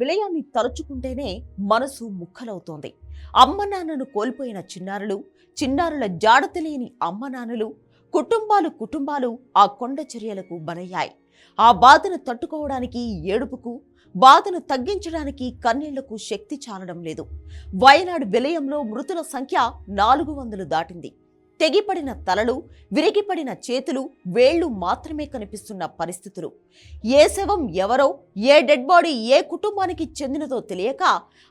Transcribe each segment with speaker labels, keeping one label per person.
Speaker 1: విలయాన్ని తలుచుకుంటేనే మనసు ముక్కలవుతోంది. అమ్మ నాన్నను కోల్పోయిన చిన్నారులు చిన్నారుల జాడ తెలియని అమ్మ నాన్నలు కుటుంబాలు కుటుంబాలు ఆ కొండ చర్యలకు బలయ్యాయి. ఆ బాధను తట్టుకోవడానికి ఏడుపుకు బాధను తగ్గించడానికి కన్నీళ్ళకు శక్తి చాలడం లేదు. వయనాడు విలయంలో మృతుల సంఖ్య నాలుగు వందలు దాటింది. తెగిపడిన తలలు విరిగిపడిన చేతులు వేళ్ళు మాత్రమే కనిపిస్తున్న పరిస్థితులు. ఏ శవం ఎవరో ఏ డెడ్ బాడీ ఏ కుటుంబానికి చెందినదో తెలియక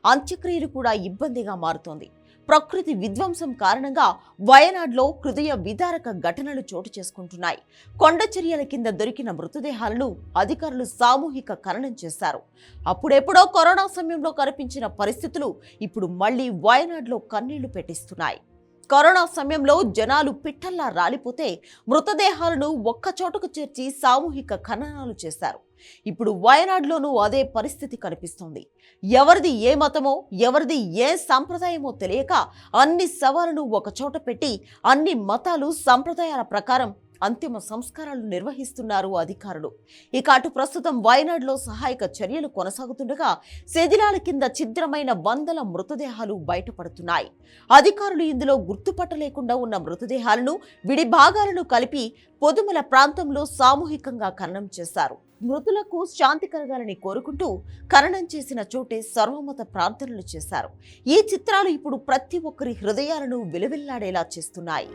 Speaker 1: అంత్యక్రియలు కూడా ఇబ్బందిగా మారుతోంది. ప్రకృతి విధ్వంసం కారణంగా వయనాడ్లో హృదయ విదారక ఘటనలు చోటు చేసుకుంటున్నాయి. కొండ చర్యల కింద దొరికిన మృతదేహాలను అధికారులు సామూహిక ఖననం చేశారు. అప్పుడెప్పుడో కరోనా సమయంలో కనిపించిన పరిస్థితులు ఇప్పుడు మళ్ళీ వయనాడ్లో కన్నీళ్ళు పెట్టిస్తున్నాయి. కరోనా సమయంలో జనాలు పిట్టల్లా రాలిపోతే మృతదేహాలను ఒక్కచోటకు చేర్చి సామూహిక ఖననాలు చేశారు. ఇప్పుడు వయనాడులోనూ అదే పరిస్థితి కనిపిస్తోంది. ఎవరిది ఏ మతమో ఎవరిది ఏ సాంప్రదాయమో తెలియక అన్ని శవాలను ఒకచోట పెట్టి అన్ని మతాలు సంప్రదాయాల ప్రకారం అంతిమ సంస్కారాలు నిర్వహిస్తున్నారు అధికారులు. ఇక అటు ప్రస్తుతం వయనాడులో సహాయక చర్యలు కొనసాగుతుండగా శిథిలాల కింద ఛిద్రమైన వందల మృతదేహాలు బయటపడుతున్నాయి. అధికారులు ఇందులో గుర్తుపట్టలేకుండా ఉన్న మృతదేహాలను విడి భాగాలను కలిపి పొదుమల ప్రాంతంలో సామూహికంగా ఖననం చేశారు. మృతులకు శాంతి కలగాలని కోరుకుంటూ ఖననం చేసిన చోటే సర్వమత ప్రార్థనలు చేశారు. ఈ చిత్రాలు ఇప్పుడు ప్రతి ఒక్కరి హృదయాలను విలువిల్లాడేలా చేస్తున్నాయి.